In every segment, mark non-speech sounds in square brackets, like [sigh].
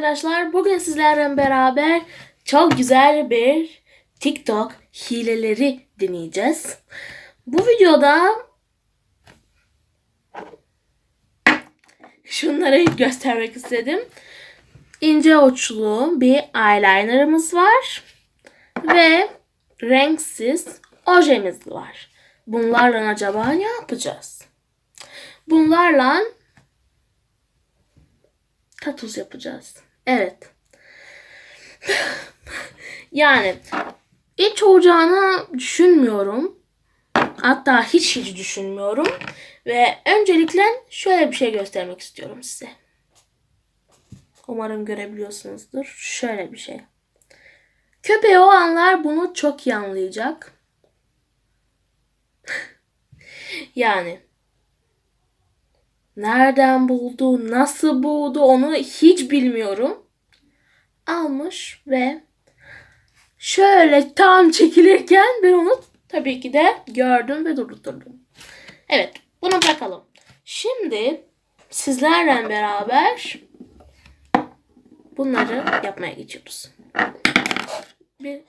arkadaşlar. Bugün sizlerle beraber çok güzel bir TikTok hileleri deneyeceğiz. Bu videoda şunları göstermek istedim. İnce uçlu bir eyelinerımız var ve renksiz ojemiz var. Bunlarla acaba ne yapacağız? Bunlarla tatuz yapacağız. Evet. yani hiç olacağını düşünmüyorum. Hatta hiç hiç düşünmüyorum. Ve öncelikle şöyle bir şey göstermek istiyorum size. Umarım görebiliyorsunuzdur. Şöyle bir şey. Köpeği o anlar bunu çok iyi anlayacak. [laughs] yani Nereden buldu, nasıl buldu onu hiç bilmiyorum. Almış ve şöyle tam çekilirken ben onu tabii ki de gördüm ve durdurdum. Evet, bunu bırakalım. Şimdi sizlerle beraber bunları yapmaya geçiyoruz. Bir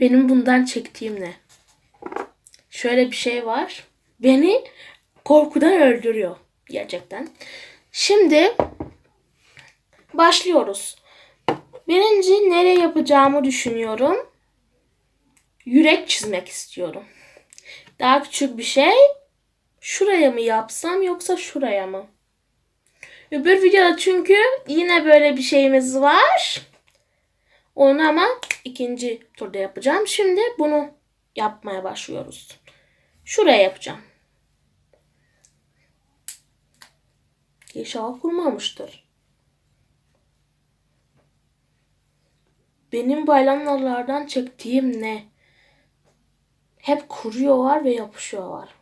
benim bundan çektiğim ne? Şöyle bir şey var beni korkudan öldürüyor gerçekten. Şimdi başlıyoruz. Birinci nereye yapacağımı düşünüyorum. Yürek çizmek istiyorum. Daha küçük bir şey. Şuraya mı yapsam yoksa şuraya mı? Öbür videoda çünkü yine böyle bir şeyimiz var. Onu ama ikinci turda yapacağım. Şimdi bunu yapmaya başlıyoruz. Şuraya yapacağım. İnşallah kurmamıştır. Benim bayramlardan çektiğim ne? Hep kuruyorlar ve yapışıyorlar.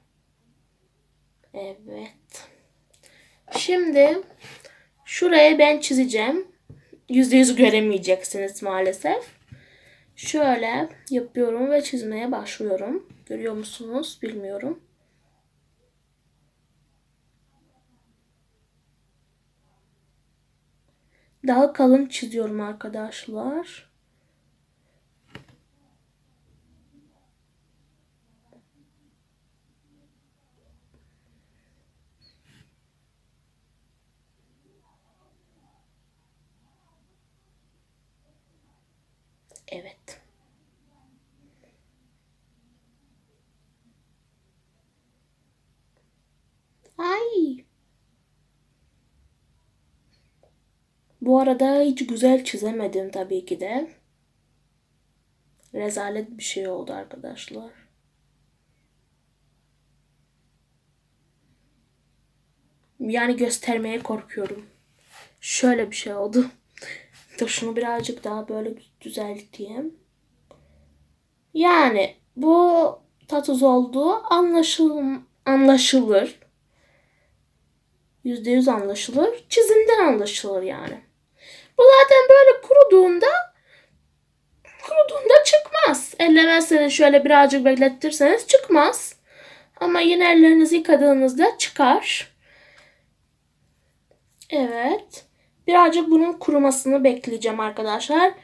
Evet. Şimdi şuraya ben çizeceğim. Yüzde yüz göremeyeceksiniz maalesef. Şöyle yapıyorum ve çizmeye başlıyorum. Görüyor musunuz? Bilmiyorum. Daha kalın çiziyorum arkadaşlar. Evet. Ay. Bu arada hiç güzel çizemedim tabii ki de. Rezalet bir şey oldu arkadaşlar. Yani göstermeye korkuyorum. Şöyle bir şey oldu. Dur şunu birazcık daha böyle düzelteyim. Yani bu tatuz olduğu anlaşıl anlaşılır. Yüzde yüz anlaşılır. Çizimden anlaşılır yani. Bu zaten böyle kuruduğunda kuruduğunda çıkmaz. Ellemezseniz şöyle birazcık beklettirseniz çıkmaz. Ama yine ellerinizi yıkadığınızda çıkar. Evet. Birazcık bunun kurumasını bekleyeceğim arkadaşlar.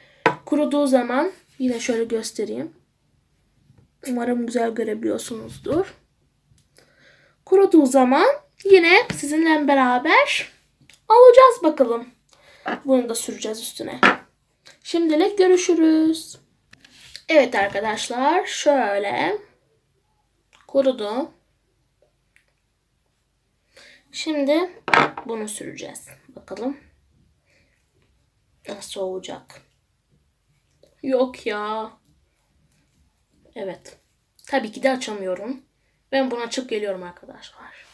Kuruduğu zaman yine şöyle göstereyim. Umarım güzel görebiliyorsunuzdur. Kuruduğu zaman yine sizinle beraber alacağız bakalım. Bunu da süreceğiz üstüne. Şimdilik görüşürüz. Evet arkadaşlar şöyle kurudu. Şimdi bunu süreceğiz. Bakalım olacak. Yok ya. Evet. Tabii ki de açamıyorum. Ben bunu açıp geliyorum arkadaşlar.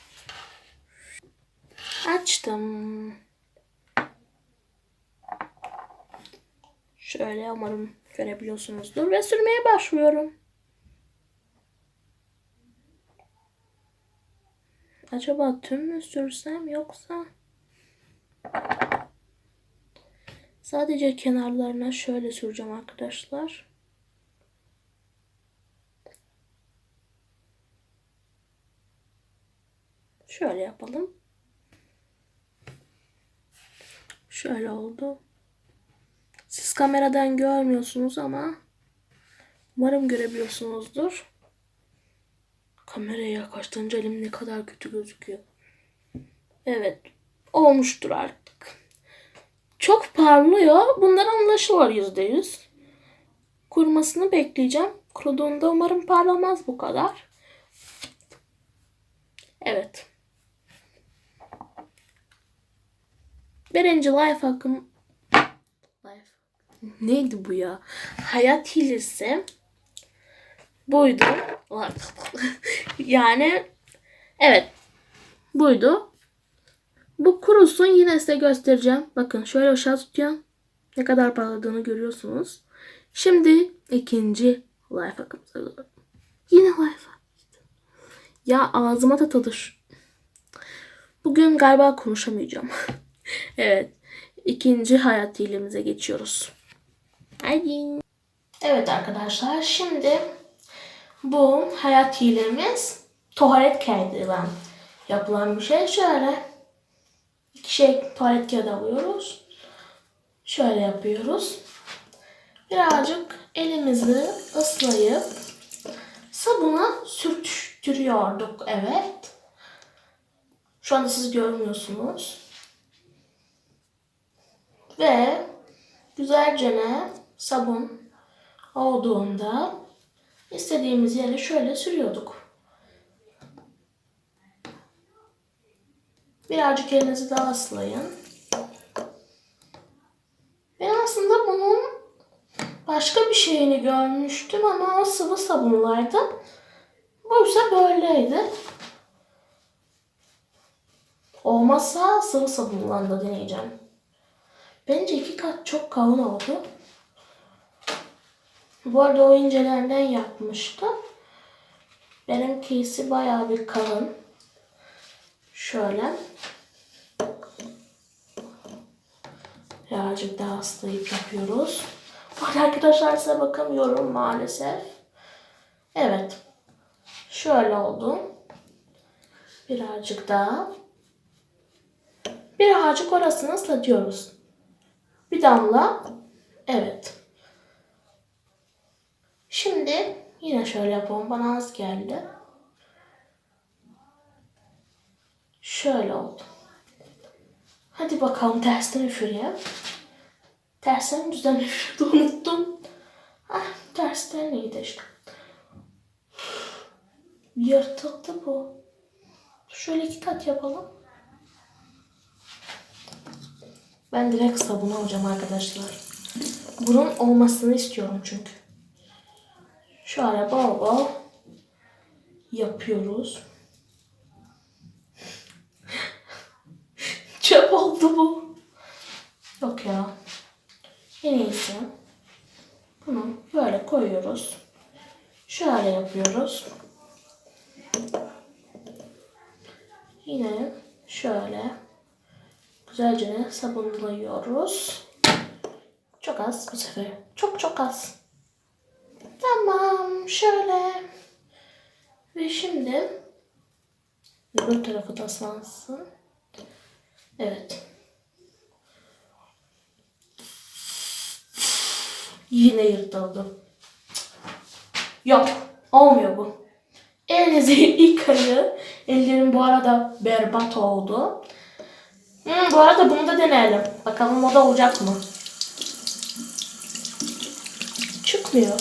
Açtım. Şöyle umarım görebiliyorsunuzdur ve sürmeye başlıyorum. Acaba tüm mü sürsem yoksa sadece kenarlarına şöyle süreceğim arkadaşlar. Şöyle yapalım. Şöyle oldu. Siz kameradan görmüyorsunuz ama umarım görebiliyorsunuzdur. Kameraya yaklaştırınca elim ne kadar kötü gözüküyor. Evet. Olmuştur artık. Çok parlıyor. Bundan anlaşılır yüzde yüz. Kurumasını bekleyeceğim. Kuruduğunda umarım parlamaz bu kadar. Evet. Birinci life hakkım life. Neydi bu ya? Hayat hilesi buydu. [laughs] yani evet buydu. Bu kurusun yine size göstereceğim. Bakın şöyle aşağı tutacağım. Ne kadar parladığını görüyorsunuz. Şimdi ikinci life hakkımıza. Yine life. Ya ağzıma da tadır. Bugün galiba konuşamayacağım. [laughs] evet. ikinci hayat hilemize geçiyoruz. Haydi. Evet arkadaşlar şimdi bu hayat hilemiz tuvalet kağıdıyla yapılan bir şey. Şöyle iki şey tuvalet kağıdı alıyoruz. Şöyle yapıyoruz. Birazcık elimizi ıslayıp sabuna sürtüştürüyorduk. Evet. Şu anda siz görmüyorsunuz. Ve güzelce ne sabun olduğunda istediğimiz yere şöyle sürüyorduk. Birazcık elinizi daha ıslayın. Ben aslında bunun başka bir şeyini görmüştüm ama o sıvı sabunlardı. Buysa böyleydi. Olmazsa sıvı sabunla da deneyeceğim. Bence iki kat çok kalın oldu. Bu arada o incelerden yapmıştı. Benimkisi bayağı bir kalın. Şöyle. Birazcık daha ıslayıp yapıyoruz. Arada arkadaşlar size bakamıyorum maalesef. Evet. Şöyle oldu. Birazcık daha. Birazcık orasını ıslatıyoruz. Bir damla. Evet. Şimdi yine şöyle yapalım. Bana az geldi. Şöyle oldu. Hadi bakalım tersten üfüreyim. Tersten düzen [laughs] üfürdü unuttum. Ah tersten neydi işte. Yırtıldı bu. Şöyle iki kat yapalım. Ben direkt sabunu alacağım arkadaşlar. Bunun olmasını istiyorum çünkü. Şöyle bol bol yapıyoruz. Oldu bu. Yok ya. En iyisi. Bunu böyle koyuyoruz. Şöyle yapıyoruz. Yine şöyle güzelce sabunluyoruz. Çok az bu sefer. Çok çok az. Tamam şöyle. Ve şimdi öbür tarafı da ıslansın. Evet. Yine yırtıldı. Yok. Olmuyor bu. Elinizi yıkayın. Ellerim bu arada berbat oldu. Hmm, bu arada bunu da deneyelim. Bakalım o da olacak mı? Çıkmıyor.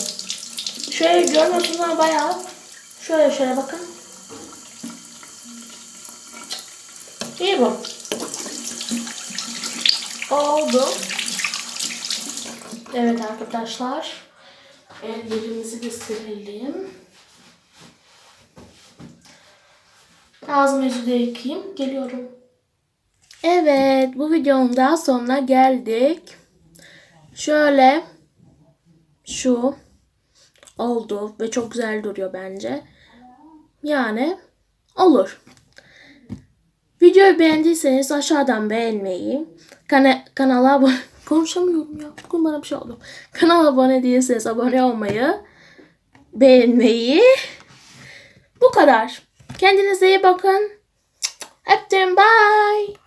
Şöyle görmüyorsunuz ama bayağı. Şöyle şöyle bakın. İyi bu. Oldu. Evet arkadaşlar. Ellerimizi de silelim. Ağzımı yüzü de yıkayayım. Geliyorum. Evet bu videonun daha sonuna geldik. Şöyle şu oldu ve çok güzel duruyor bence. Yani olur. Videoyu beğendiyseniz aşağıdan beğenmeyi, kana kanala abone konuşamıyorum ya. Bugün bana bir şey oldu. Kanala abone değilseniz abone olmayı, beğenmeyi. Bu kadar. Kendinize iyi bakın. Öptüm. Bye.